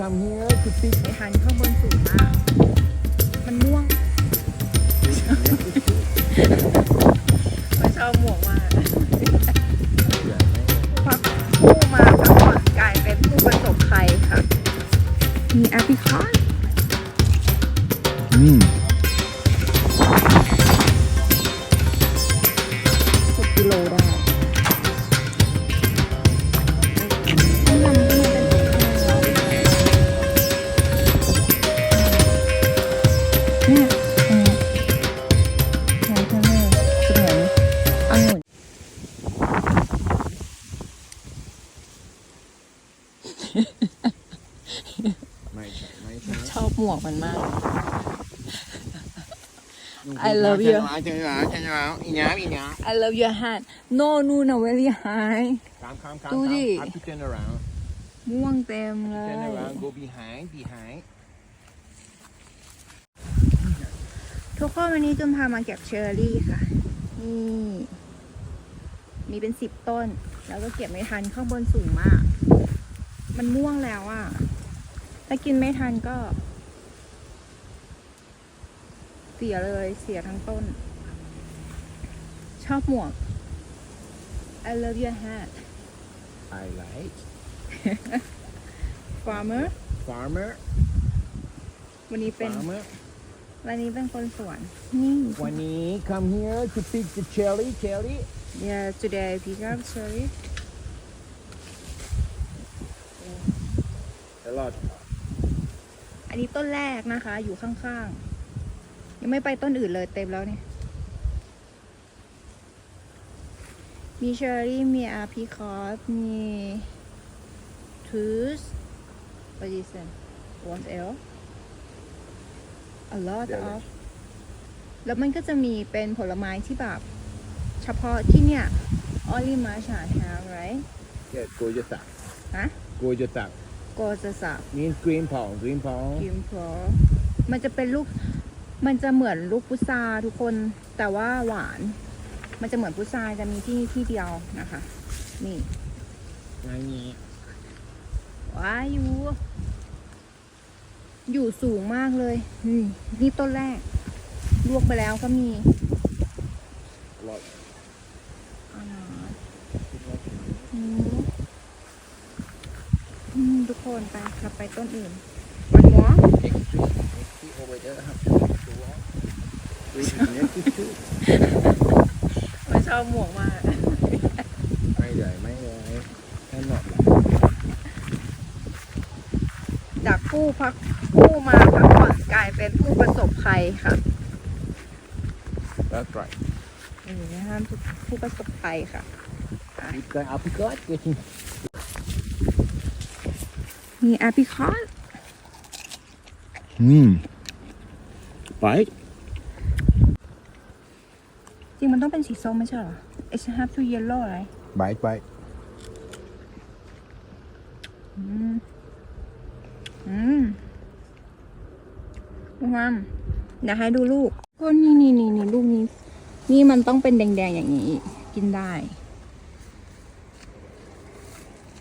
come here to pick ไม่ทันข้างบนสูงมาก มันม่วงไม่ชอบหมวกมาก มวกมันมาก I love you ใช่ไหมใช่ไหมอีน้ำอีน้ I love your hand no no no very high ำ come come come ดูดิ come come to turn around ม่วงเต็มเล turn ย around go behind behind ทุกคนวันนี้จุนพามาเก็บเชอร์รี่ค่ะ นี่ มีเป็นสิบต้น แล้วก็เก็บไม่ทันข้างบนสูงมาก มันม่วงแล้วอะ่ะ ถ้ากินไม่ทันก็เสียเลยเสียทั้งต้น ชอบหมวก I love your hat I like farmer farmer วันนี้เป็น farmer วันนี้เป็นคนสวนนี่ วันนี้ come here to pick the cherry cherry yeah today I pick up cherry a lot อันนี้ต้นแรกนะคะอยู่ข้างๆ ยังไม่ไปต้นอื่นเลยเต็มแล้วเนี่ยมีเชอร์รี่มีอาพีคอสมีทูส what is it what else a lot Delish. of แล้วมันก็จะมีเป็นผลไม้ที่แบบเฉพาะที่เนี่ย only Masha have right yes go just that ฮะ go just that ก็จะสับ means green palm green palm กิมพอมันจะเป็นลูก มันจะเหมือนลูกพุทราทุกคนแต่ว่าหวาน มันจะเหมือนพุทราจะมีที่ที่เดียวนะคะ นี่อันนี้ว้ายอยู่ อยู่สูงมากเลย นี่นี่ต้นแรก ลวกไปแล้วก็มีอร่อยอาอืมอืมทุกคนไปเราไปต้นอื่นวันหัว next tree next tree over there have to make the wall Wait, next tree ไม่ชอบหมวกมาก ไม่เลยไม่เลยแค่หนอดละจากผู้พักผู้มาพักผ่อนกลายเป็นผู้ประสบภัยค่ะ That's right นี่นะคะผู้ประสบภัยค่ะ Keep going apricot getting มีแอปริคอต อืม bite จริงมันต้องเป็นสีส้มไม่ใช่เหรอ It should have to yellow อะไร bite bite อืม อืมลูกมันเดี๋ยวให้ดูลูกก็นี่นี่นี่นี่ลูกนี้ นี่มันต้องเป็นแดงๆอย่างนี้ กินได้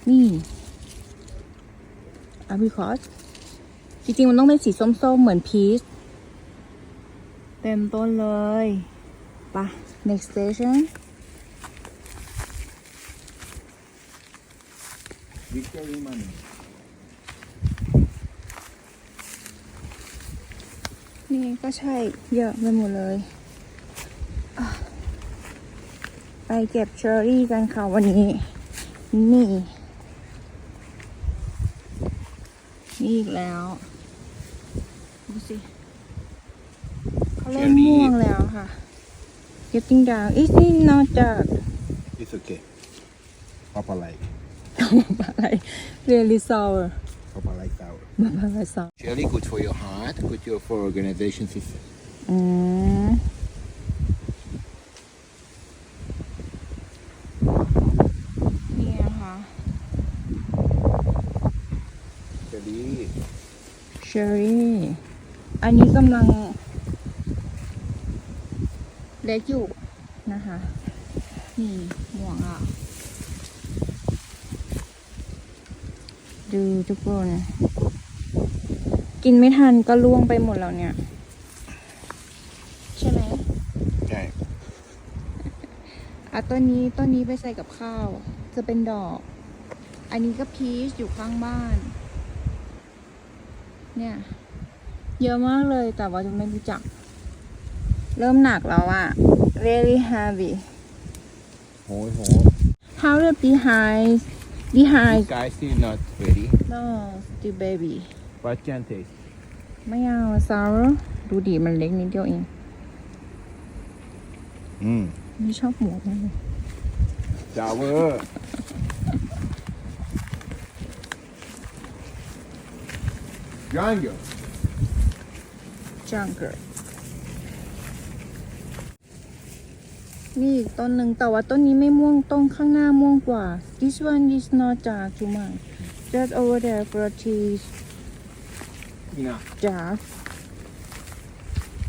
นี่อาบิคอสจริงๆมันต้องเป็นสีส้มๆ เหมือนพีช เต็มต้นเลยไปะ next station victory money นี่ก็ใช่เยอะไปหมดเลยอะไปเก็บเชอร์รี่กันค่ะวันนี้ นี่ นี่อีกแล้ว ดูสิ เขาเริ่มเชอร์รี่ ม่วงแล้วค่ะ getting down is it not dark it's okay Papa like อะไร really sour Papa like sour อะไร sour Cherry good for your heart good your for organization system อืมนี่นะคะ Cherry เชอรี่ อันนี้กำลังเล็กอยู่นะคะ นี่ห่วงอะ ดูทุกคน กินไม่ทันก็ล่วงไปหมดแล้วเนี่ย ใช่ไหมใช่อะต้นนี้ต้นนี้ไปใส่กับข้าว จะเป็นดอก อันนี้ก็พีชอยู่ข้างบ้าน เนี่ย เยอะมากเลยแต่ว่าจะไม่รู้จัก เริ่มหนักแล้วอะ very heavy โหยโห how the behind behind guys still not ready no still baby but can taste ไม่เอาซาวดูดิมันเล็กนิดเดียวเอง อืมไม่ชอบหมูมากเลย sour jungle จังเกิด นี่อีกต้นหนึ่งแต่ว่าต้นนี้ไม่ม่วงต้นข้างหน้าม่วงกว่า this one is not dark too much just over there for a cheese enough dark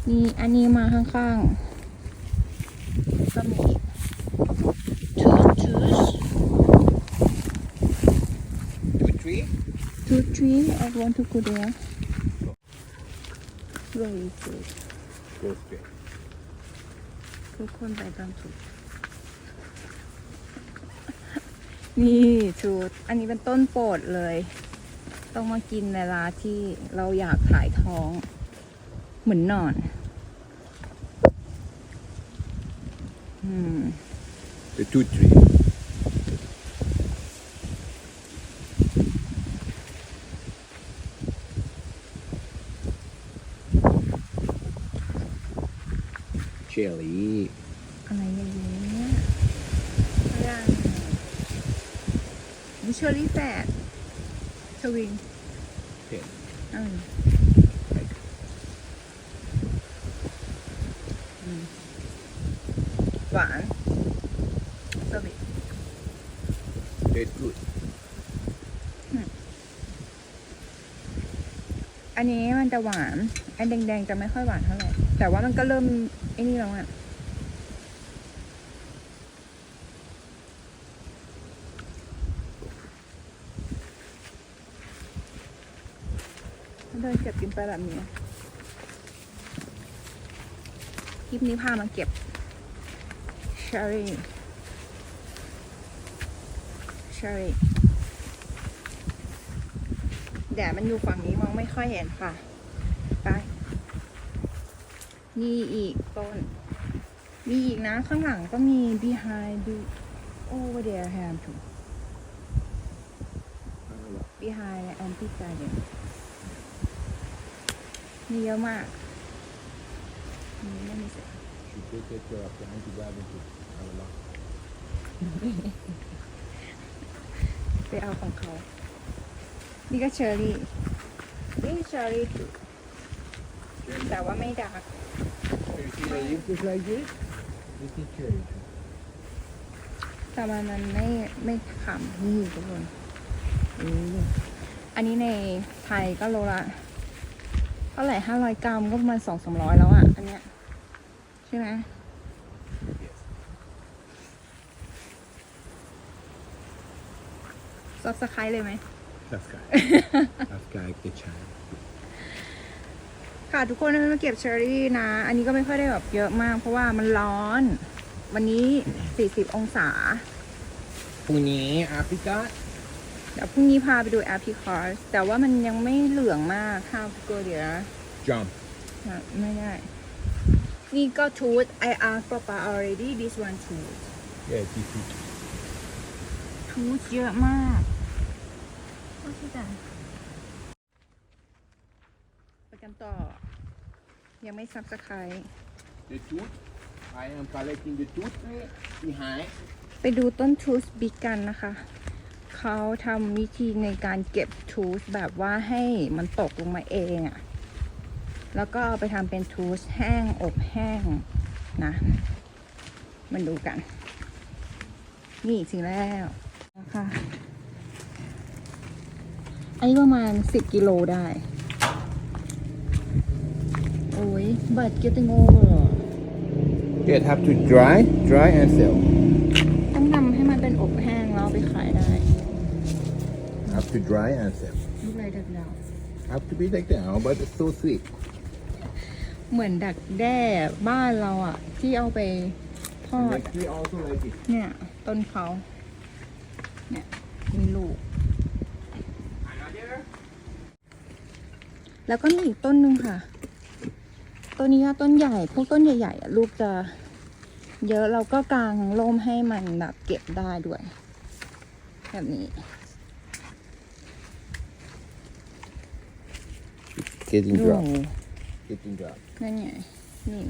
นี่อันนี้มาข้างๆก็มีอีก two twos two three two three I want to go there very good go straight ทุกคนไปตามถูกนี่ชุด อันนี้เป็นต้นโปรดเลย ต้องมากินเวลาที่เราอยากถ่ายท้อง เหมือนนอน อืม the two three chili อะไรอย่างเงี้ยอะไรอย่างนี่เชอรี่แฟดชวิงเผ็ดอืมอืมหวานสวิต taste good อันนี้มันจะหวาน อันแดงๆจะไม่ค่อยหวานเท่าไหร่ แต่ว่ามันก็เริ่มไอ้นี่แล้วอะเดินเก็บกินไปแบบนี้ คลิปนี้พามาเก็บเชอรี่เชอรี่ แดดมันอยู่ฝั่งนี้มองไม่ค่อยเห็นค่ะ ไป นี่อีกต้น มีอีกนะข้างหลังก็มี behind do over there ham too behind the anti garden มีเยอะมากนี่ไม่มีเสร็จ should they take care of the anti-garden too I don't know ไปเอาของเขา นี่ก็เชอรี่ นี่เชอรี่แต่ว่าไม่ดัก If it's like this this is cherry แต่มันมันไม่ไม่ขำนี่ทุกคนอืมอันนี้ในไทยก็โลละเท่าไหร่ห้าร้อยกรัมก็ประมาณสองสามร้อยแล้วอะ อันเนี้ยใช่ไหม ซับสไครเลยไหม that's guy that's guy the chai ค่ะทุกคนมาเก็บเชอร์รี่นะ อันนี้ก็ไม่ค่อยได้แบบเยอะมาก เพราะว่ามันร้อน วันนี้ 40 องศา พรุ่งนี้อาพิกาเดี๋ยวพรุ่งนี้พาไปดูแอปพิคอร์สแต่ว่ามันยังไม่เหลืองมากข้าวพิโกเดีย jump ไม่ได้ นี่ก็ทูต I asked Papa already this one ทูต yeah this is ทูตเยอะมาก โอเคจ้ะไปกันต่อ ยังไม่ซับสไคร the tooth I am collecting the tooth behind ไปดูต้นทูสบิ๊กกันนะคะ เขาทำวิธีในการเก็บทูสแบบว่าให้มันตกลงมาเองอะแล้วก็เอาไปทำเป็นทูสแห้งอบแห้งนะ มันดูกัน นี่ถึงแล้วนะคะ อันนี้ประมาณ10กิโลได้ โอ้ย but getting over it have to dry dry and sell ต้องทำให้มันเป็นอบแห้งแล้วเอาไปขายได้ have to dry and sell ลูกไรเด็ดแล้ว Have to be like that, huh? but it's so sweet. เหมือนดักแด้บ้านเราอะที่เอาไปทอ And ด like we also like it. เนี่ย ต้นเขา เนี่ย มีลูก แล้วก็มีอีกต้นหนึ่งค่ะ ต้นนี้ก็ต้นใหญ่ พวกต้นใหญ่ๆอะลูกจะเยอะเราก็กางร่มให้มันแบบเก็บได้ด้วย แบบนี้ Getting ดู drop. Getting drop. นั่นไงนี่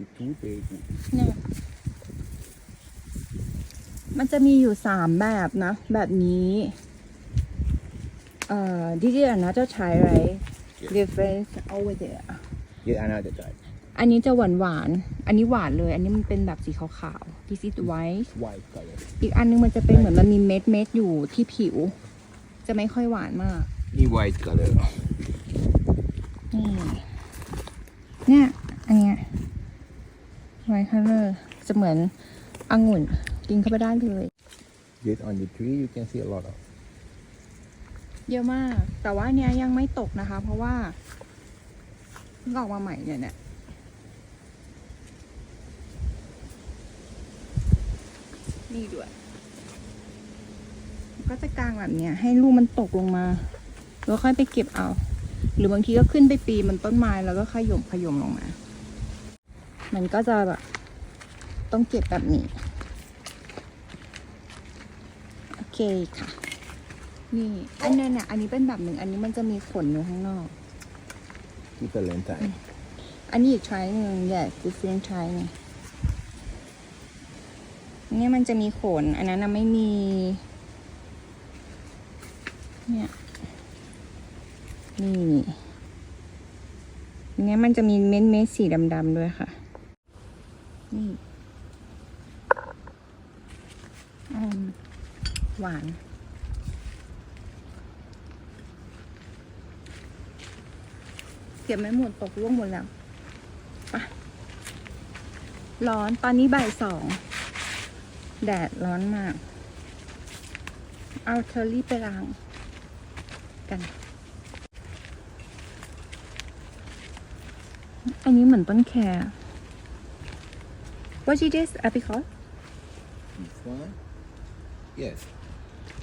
It's too big. เนี่ย มันจะมีอยู่สามแบบนะ แบบนี้ เอ่อ this is another Thai right difference over there Get another type. อันนี้จะหวานหวานๆอันนี้หวานเลย อันนี้มันเป็นแบบสีขาวๆ this is white White color. อีกอันนึงมันจะเป็นเหมือนมันมีเม็ดเม็ดๆอยู่ที่ผิว จะไม่ค่อยหวานมาก The white color. นี่เนี่ย อันเนี้ย white color จะเหมือนองุ่นกินเข้าไปได้เลย Get on the tree, you can see a lot of. เยอะมาก แต่ว่าเนี้ยยังไม่ตกนะคะ เพราะว่าเพิ่งออกมาใหม่เนี่ยเนี่ยนี่ด้วยก็จะกลางแบบเนี้ยให้ลูกมันตกลงมาแล้วค่อยไปเก็บเอา หรือบางทีก็ขึ้นไปปีนบนต้นไม้แล้วก็ขยมขยมลงมา มันก็จะแบบต้องเก็บแบบนี้ โอเคค่ะ นี่ อันนั้นน่ะอันนี้เป็นแบบหนึ่งอันนี้มันจะมีขนอยู่ข้างนอก Different type. อันนี้อีกใช้หนึ่ง yes different ใช้หนึ่งเนี่ยมันจะมีขน อันนั้นน่ะไม่มี เนี่ย นี่เนี่ยมันจะมีเม็ดเม็ดๆสีดำๆด้วยค่ะ นี่อืมหวาน ก็บไม่หมดตกร่วงหมดแล้วไปร้อนตอนนี้บ่ายสองแดดร้อนมาก เอาเทอร์รี่ไปล้างกันอันนี้เหมือนต้นแคร What is this apricot This one? Yes.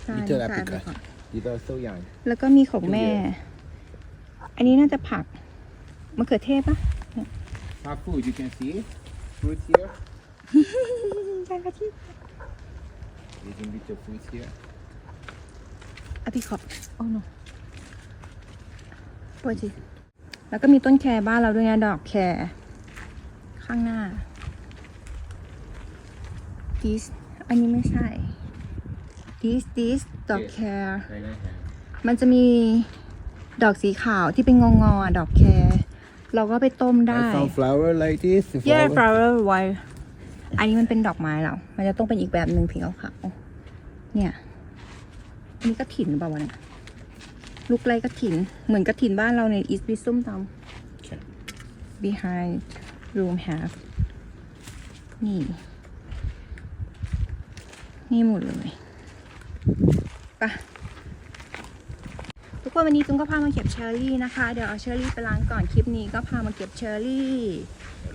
ใช่ Little ใช่ apricot. apricot These are so young. แล้วก็มีของแม่ อันนี้น่าจะผัก มะเขือเทศปะ Our food, you can see fruit here. ใช่ค่ะที่ Little bit of fruit here. อพิคอปโอ้ no ปวดจิแล้วก็มีต้นแครบ้านเราด้วยนะดอกแครข้างหน้า this อันนี้ไม่ใช่ this this ดอกแคร Like that. มันจะมีดอกสีขาวที่เป็นงองๆอะดอกแคร เราก็ไปต้มได้ I found flower like this. the yeah flower. flower white อันนี้มันเป็นดอกไม้เรา มันจะต้องเป็นอีกแบบหนึ่งสีขาวๆเนี่ย อันนี้กระถินหรือเปล่าวะเนี่ย ลูกไรกระถิน เหมือนกระถินบ้านเราในอีสบิซุ่มต Okay. ำ behind room have นี่ นี่หมดเลยไปะทุก คนวันนี้จุ้งก็พามาเก็บเชอร์รี่นะคะ เดี๋ยวเอาเชอร์รี่ไปล้างก่อนคลิปนี้ก็พามาเก็บเชอร์รี่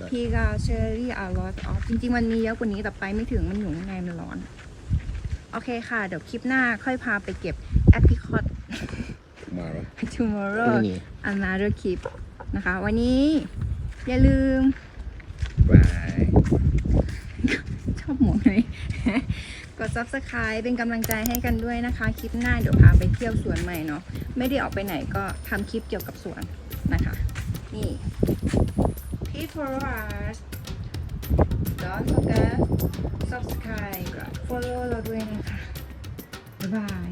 พี่กาเชอรี่อาร์ลอสออฟจริง ๆ มันมีเยอะกว่านี้แต่ไปไม่ถึงมันอยู่ข้างในมันร้อน โอเคค่ะ เดี๋ยวคลิปหน้าค่อยพาไปเก็บแอป i ิคอต Tomorrow. tomorrow Really? another clip นะคะ วันนี้อย่าลืม Bye. ชอบหมวกเลยกด subscribe เป็นกำลังใจให้กันด้วยนะคะ คลิปหน้าเดี๋ยวพาไปเที่ยวสวนใหม่เนาะไม่ได้ออกไปไหนก็ทำคลิปเกี่ยวกับสวนนะคะ นี่ Please follow us don't forget subscribe follow เราด้วยนะคะ บ๊ายบาย